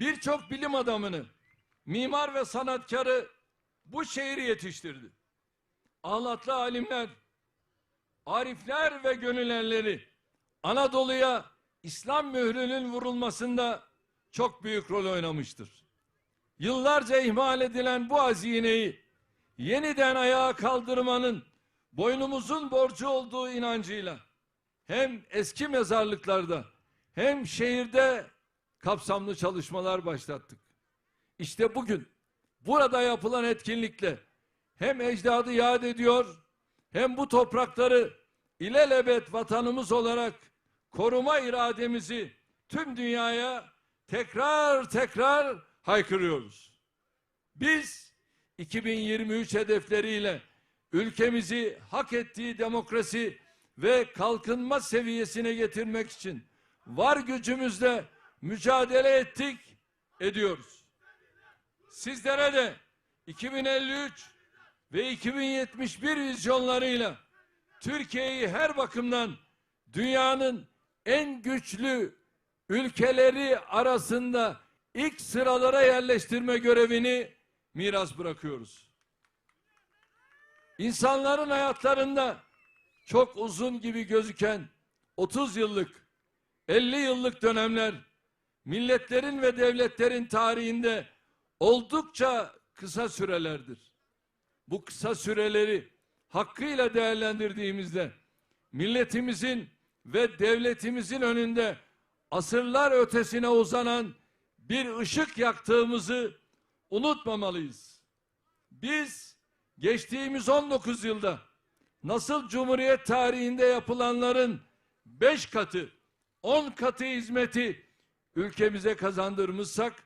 birçok bilim adamını, mimar ve sanatkarı bu şehir yetiştirdi. Ahlatlı alimler, arifler ve gönüllerleri Anadolu'ya İslam mührünün vurulmasında çok büyük rol oynamıştır. Yıllarca ihmal edilen bu hazineyi yeniden ayağa kaldırmanın boynumuzun borcu olduğu inancıyla hem eski mezarlıklarda hem şehirde kapsamlı çalışmalar başlattık. İşte bugün burada yapılan etkinlikle hem ecdadı yad ediyor hem bu toprakları ilelebet vatanımız olarak koruma irademizi tüm dünyaya tekrar tekrar haykırıyoruz. Biz 2023 hedefleriyle ülkemizi hak ettiği demokrasi ve kalkınma seviyesine getirmek için var gücümüzle mücadele ettik, ediyoruz. Sizlere de 2053 ve 2071 vizyonlarıyla Türkiye'yi her bakımdan dünyanın en güçlü ülkeleri arasında ilk sıralara yerleştirme görevini miras bırakıyoruz. İnsanların hayatlarında çok uzun gibi gözüken 30 yıllık, 50 yıllık dönemler milletlerin ve devletlerin tarihinde oldukça kısa sürelerdir. Bu kısa süreleri hakkıyla değerlendirdiğimizde milletimizin ve devletimizin önünde asırlar ötesine uzanan bir ışık yaktığımızı unutmamalıyız. Biz geçtiğimiz 19 yılda nasıl Cumhuriyet tarihinde yapılanların 5 katı, 10 katı hizmeti ülkemize kazandırmışsak,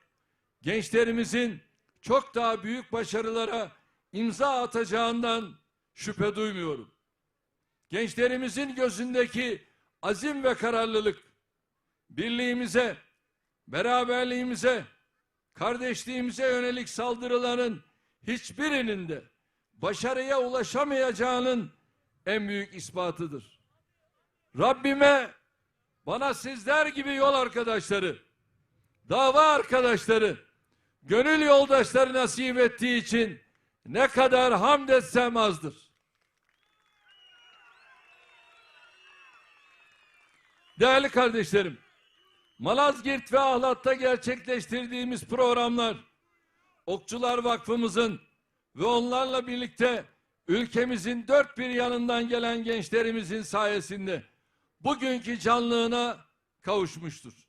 gençlerimizin çok daha büyük başarılara imza atacağından şüphe duymuyorum. Gençlerimizin gözündeki azim ve kararlılık, birliğimize, beraberliğimize, kardeşliğimize yönelik saldırıların hiçbirinin de başarıya ulaşamayacağının en büyük ispatıdır. Rabbime bana sizler gibi yol arkadaşları, dava arkadaşları, gönül yoldaşları nasip ettiği için ne kadar hamd etsem azdır. Değerli kardeşlerim, Malazgirt ve Ahlat'ta gerçekleştirdiğimiz programlar, Okçular Vakfımızın ve onlarla birlikte ülkemizin dört bir yanından gelen gençlerimizin sayesinde bugünkü canlığına kavuşmuştur.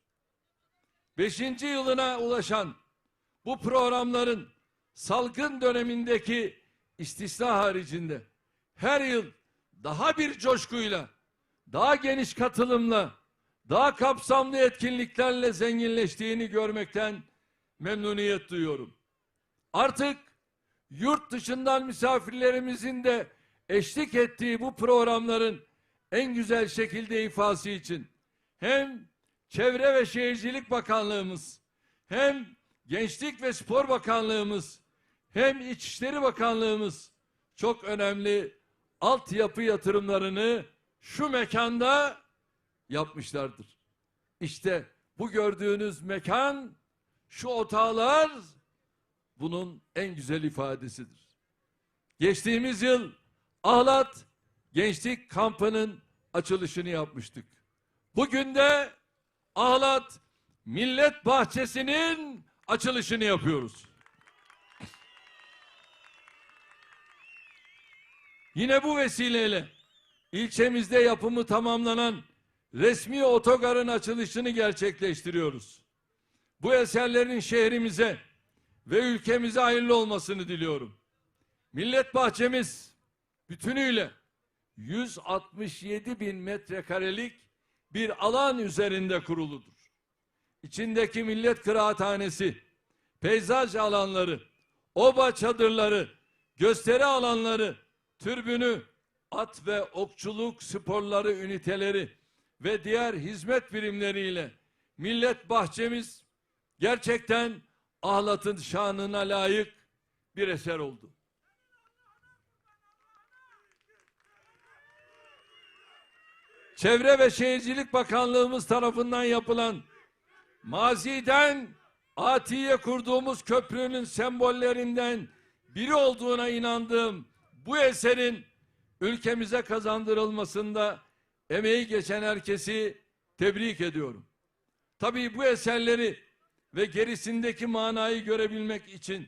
Beşinci yılına ulaşan bu programların salgın dönemindeki istisna haricinde her yıl daha bir coşkuyla, daha geniş katılımla, daha kapsamlı etkinliklerle zenginleştiğini görmekten memnuniyet duyuyorum. Artık yurt dışından misafirlerimizin de eşlik ettiği bu programların en güzel şekilde ifası için hem Çevre ve Şehircilik Bakanlığımız hem Gençlik ve Spor Bakanlığımız hem İçişleri Bakanlığımız çok önemli altyapı yatırımlarını şu mekanda yapmışlardır. İşte bu gördüğünüz mekan, şu otağlar bunun en güzel ifadesidir. Geçtiğimiz yıl Ahlat Gençlik Kampı'nın açılışını yapmıştık. Bugün de Ahlat Millet Bahçesi'nin açılışını yapıyoruz. Yine bu vesileyle ilçemizde yapımı tamamlanan resmi otogarın açılışını gerçekleştiriyoruz. Bu eserlerin şehrimize ve ülkemize hayırlı olmasını diliyorum. Millet bahçemiz bütünüyle 167 bin metrekarelik bir alan üzerinde kuruludur. İçindeki millet kıraathanesi, peyzaj alanları, oba çadırları, gösteri alanları, türbünü, at ve okçuluk sporları üniteleri ve diğer hizmet birimleriyle millet bahçemiz gerçekten ahlatın şanına layık bir eser oldu. Çevre ve Şehircilik Bakanlığımız tarafından yapılan maziden Atiye kurduğumuz köprünün sembollerinden biri olduğuna inandığım bu eserin ülkemize kazandırılmasında emeği geçen herkesi tebrik ediyorum. Tabii bu eserleri ve gerisindeki manayı görebilmek için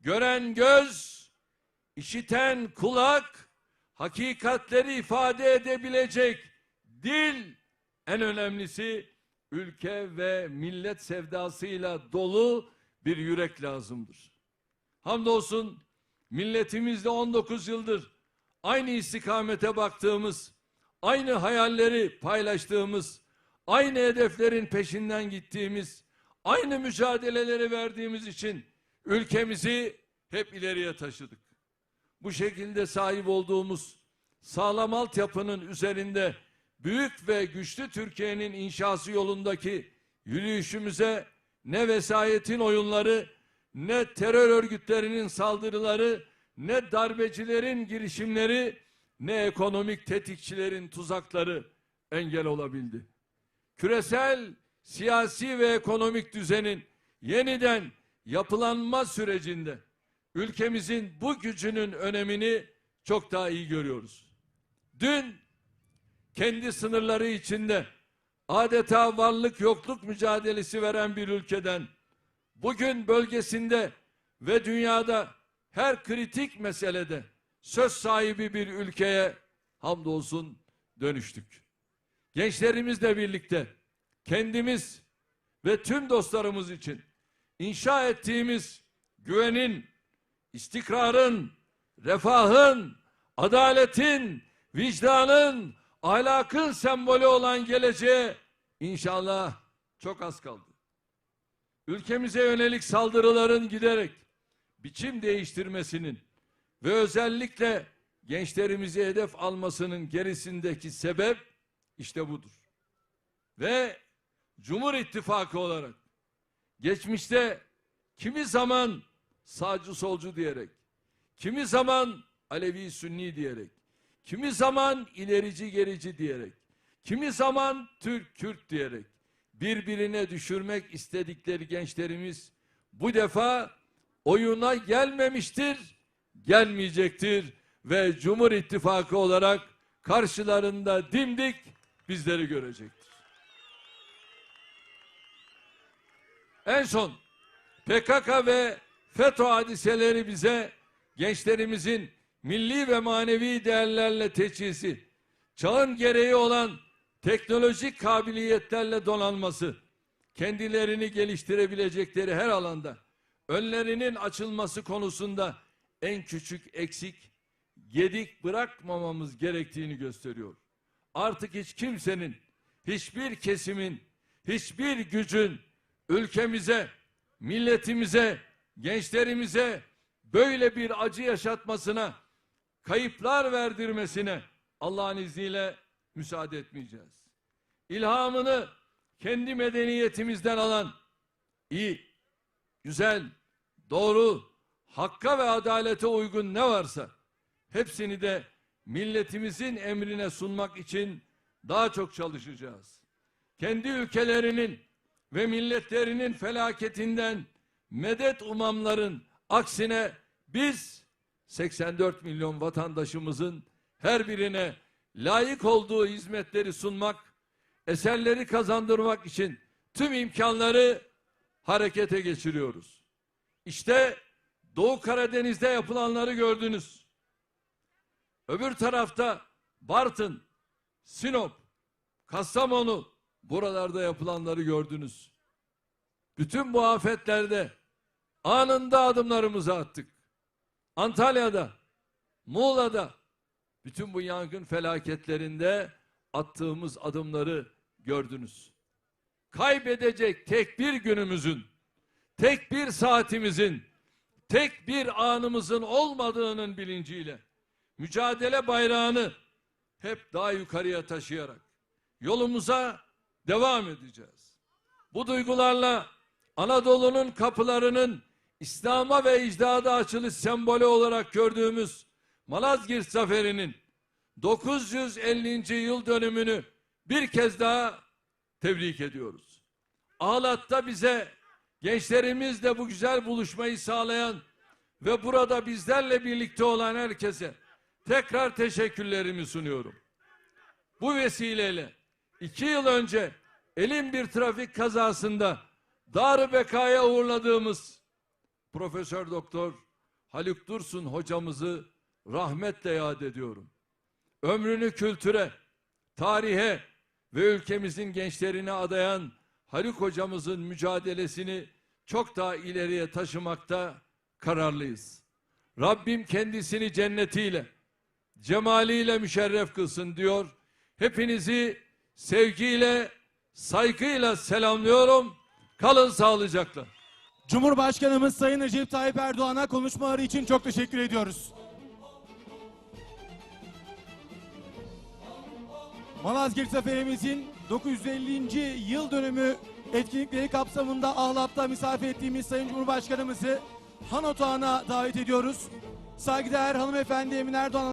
gören göz, işiten kulak, hakikatleri ifade edebilecek dil, en önemlisi ülke ve millet sevdasıyla dolu bir yürek lazımdır. Hamdolsun milletimizle 19 yıldır aynı istikamete baktığımız, aynı hayalleri paylaştığımız, aynı hedeflerin peşinden gittiğimiz, aynı mücadeleleri verdiğimiz için ülkemizi hep ileriye taşıdık. Bu şekilde sahip olduğumuz sağlam altyapının üzerinde büyük ve güçlü Türkiye'nin inşası yolundaki yürüyüşümüze ne vesayetin oyunları, ne terör örgütlerinin saldırıları, ne darbecilerin girişimleri, ne ekonomik tetikçilerin tuzakları engel olabildi. Küresel siyasi ve ekonomik düzenin yeniden yapılanma sürecinde ülkemizin bu gücünün önemini çok daha iyi görüyoruz. Dün kendi sınırları içinde adeta varlık yokluk mücadelesi veren bir ülkeden bugün bölgesinde ve dünyada her kritik meselede söz sahibi bir ülkeye hamdolsun dönüştük. Gençlerimizle birlikte kendimiz ve tüm dostlarımız için inşa ettiğimiz güvenin, istikrarın, refahın, adaletin, vicdanın, ahlakın sembolü olan geleceğe inşallah çok az kaldı. Ülkemize yönelik saldırıların giderek biçim değiştirmesinin ve özellikle gençlerimizi hedef almasının gerisindeki sebep işte budur. Ve Cumhur İttifakı olarak geçmişte kimi zaman sağcı solcu diyerek, kimi zaman Alevi Sünni diyerek, kimi zaman ilerici gerici diyerek, kimi zaman Türk Kürt diyerek birbirine düşürmek istedikleri gençlerimiz bu defa oyuna gelmemiştir, gelmeyecektir ve Cumhur İttifakı olarak karşılarında dimdik bizleri görecektir. En son PKK ve FETÖ hadiseleri bize gençlerimizin milli ve manevi değerlerle teçhizi, çağın gereği olan teknolojik kabiliyetlerle donanması, kendilerini geliştirebilecekleri her alanda önlerinin açılması konusunda en küçük eksik, gedik bırakmamamız gerektiğini gösteriyor. Artık hiç kimsenin, hiçbir kesimin, hiçbir gücün ülkemize, milletimize, gençlerimize böyle bir acı yaşatmasına, kayıplar verdirmesine Allah'ın izniyle müsaade etmeyeceğiz. İlhamını kendi medeniyetimizden alan iyi, güzel, doğru, hakka ve adalete uygun ne varsa hepsini de milletimizin emrine sunmak için daha çok çalışacağız. Kendi ülkelerinin ve milletlerinin felaketinden medet umamların aksine biz 84 milyon vatandaşımızın her birine layık olduğu hizmetleri sunmak, eserleri kazandırmak için tüm imkanları harekete geçiriyoruz. İşte Doğu Karadeniz'de yapılanları gördünüz. Öbür tarafta Bartın, Sinop, Kastamonu buralarda yapılanları gördünüz. Bütün bu afetlerde anında adımlarımızı attık. Antalya'da, Muğla'da bütün bu yangın felaketlerinde attığımız adımları gördünüz. Kaybedecek tek bir günümüzün, tek bir saatimizin, tek bir anımızın olmadığının bilinciyle mücadele bayrağını hep daha yukarıya taşıyarak yolumuza devam edeceğiz. Bu duygularla Anadolu'nun kapılarının İslam'a ve icdada açılış sembolü olarak gördüğümüz Malazgirt Zaferi'nin 950. yıl dönümünü bir kez daha tebrik ediyoruz. Ağlat'ta bize gençlerimizle bu güzel buluşmayı sağlayan ve burada bizlerle birlikte olan herkese tekrar teşekkürlerimi sunuyorum. Bu vesileyle iki yıl önce elin bir trafik kazasında Dar-ı Beka'ya uğurladığımız Profesör Doktor Haluk Dursun hocamızı rahmetle yad ediyorum. Ömrünü kültüre, tarihe ve ülkemizin gençlerine adayan Haluk hocamızın mücadelesini çok daha ileriye taşımakta kararlıyız. Rabbim kendisini cennetiyle, cemaliyle müşerref kılsın diyor. Hepinizi sevgiyle, saygıyla selamlıyorum. Kalın sağlıcakla. Cumhurbaşkanımız Sayın Recep Tayyip Erdoğan'a konuşmaları için çok teşekkür ediyoruz. Malazgirt Zaferimizin 950. yıl dönümü etkinlikleri kapsamında Ahlat'ta misafir ettiğimiz Sayın Cumhurbaşkanımızı Han Otağı'na davet ediyoruz. Saygıdeğer hanımefendi Emine Erdoğan